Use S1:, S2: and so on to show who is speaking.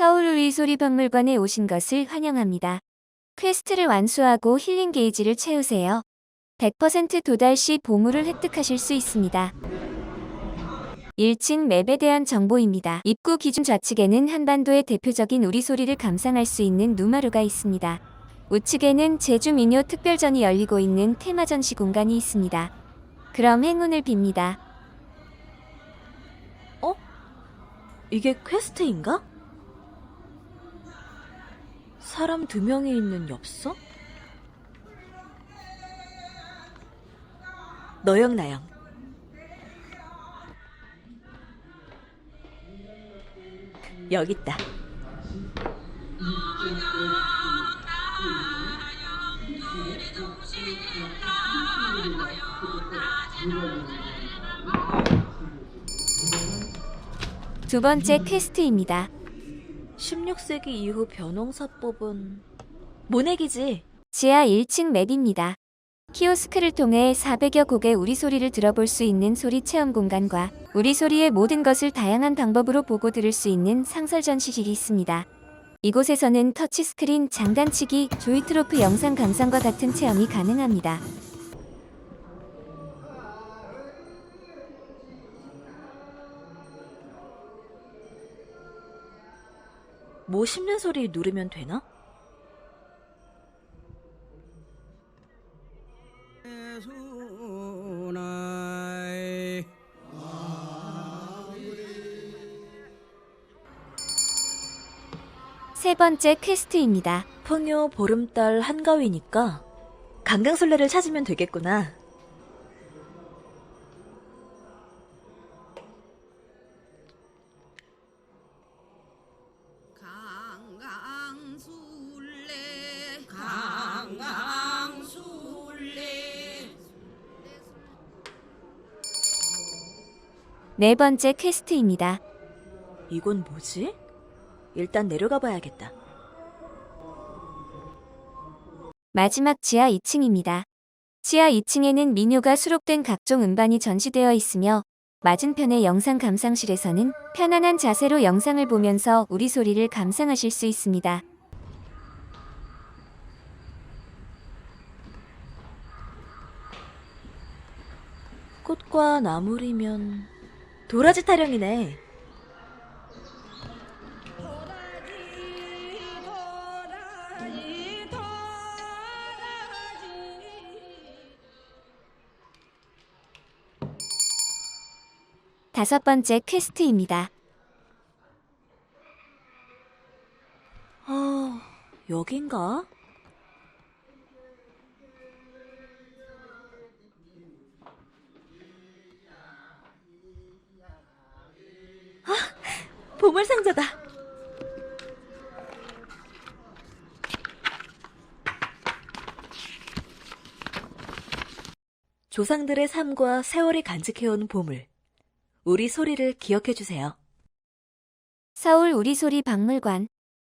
S1: 서울 우리소리 박물관에 오신 것을 환영합니다. 퀘스트를 완수하고 힐링 게이지를 채우세요. 100% 도달 시 보물을 획득하실 수 있습니다. 1층 맵에 대한 정보입니다. 입구 기준 좌측에는 한반도의 대표적인 우리 소리를 감상할 수 있는 누마루가 있습니다. 우측에는 제주 민요 특별전이 열리고 있는 테마 전시 공간이 있습니다. 그럼 행운을 빕니다.
S2: 이게 퀘스트인가? 사람 두 명이 있는 엽서? 너영 나영. 여기 있다.
S1: 두 번째 퀘스트입니다.
S2: 16세기 이후 변홍사법은 모내기지.
S1: 지하 1층 맵입니다. 키오스크를 통해 400여 곡의 우리 소리를 들어볼 수 있는 소리 체험 공간과 우리 소리의 모든 것을 다양한 방법으로 보고 들을 수 있는 상설 전시실이 있습니다. 이곳에서는 터치스크린, 장단치기, 조이트로프 영상 감상과 같은 체험이 가능합니다.
S2: 뭐 씹는 소리 누르면 되나?
S1: 세 번째 퀘스트입니다.
S2: 풍요 보름달 한가위니까 강강술래를 찾으면 되겠구나.
S1: 네 번째 퀘스트입니다.
S2: 이건 뭐지? 일단 내려가 봐야겠다.
S1: 마지막 지하 2층입니다. 지하 2층에는 민요가 수록된 각종 음반이 전시되어 있으며 맞은편의 영상 감상실에서는 편안한 자세로 영상을 보면서 우리 소리를 감상하실 수 있습니다.
S2: 꽃과 나물이면 도라지 타령이네.
S1: 다섯 번째 퀘스트입니다.
S2: 아, 여긴가? 보물 상자다. 조상들의 삶과 세월이 간직해온 보물. 우리 소리를 기억해 주세요.
S1: 서울 우리 소리 박물관